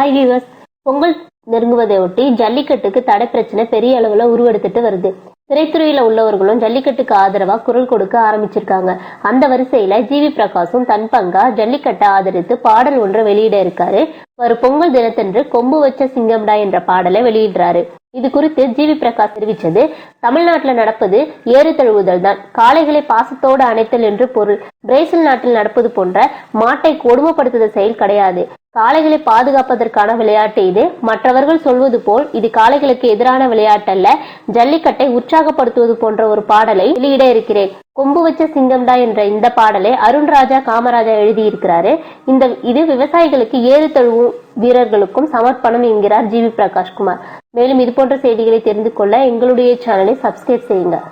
Hi viewers Pongal நெருங்குவதை ஒட்டி ஜல்லிக்கட்டுக்கு தடை பிரச்சனை பெரிய அளவுல உருவெடுத்துட்டு வருது. திரைத்துறையில உள்ளவர்களும் ஜல்லிக்கட்டுக்கு ஆதரவா குரல் கொடுக்க ஆரம்பிச்சிருக்காங்க. அந்த வரிசையில ஜிவி பிரகாஷும் தன் பங்கா ஜல்லிக்கட்டை ஆதரித்து பாடல் ஒன்றை வெளியிட இருக்காரு. ஒரு பொங்கல் தினத்தன்று கொம்பு வச்ச சிங்கம்டா என்ற பாடலை வெளியிடுறாரு. இது குறித்து ஜிவி பிரகாஷ் தெரிவித்தது. தமிழ்நாட்டில் நடப்பது ஏறு தழுவுதல் தான். காளைகளை பாசத்தோடு அணைத்தல் என்று பொருள். பிரேசில் நாட்டில் நடப்பது போன்ற மாட்டை கொடுமைப்படுத்துதல் செயல் கிடையாது. காளைகளை பாதுகாப்பதற்கான விளையாட்டு இது. மற்றவர்கள் சொல்வது போல் இது காளைகளுக்கு எதிரான விளையாட்டல்ல. ஜல்லிக்கட்டை உற்சாகப்படுத்துவது போன்ற ஒரு பாடலை வெளியிட இருக்கிறேன். கொம்பு வச்ச சிங்கம்டா என்ற இந்த பாடலை அருண்ராஜா காமராஜா எழுதியிருக்கிறாரு. இந்த இது விவசாயிகளுக்கு ஏறு தழுவும் வீரர்களுக்கும் சமர்ப்பணம் என்கிறார் ஜிவி பிரகாஷ்குமார். மேலும் இது போன்ற செய்திகளை தெரிந்து கொள்ள எங்களுடைய சேனலை சப்ஸ்கிரைப் செய்யுங்கள்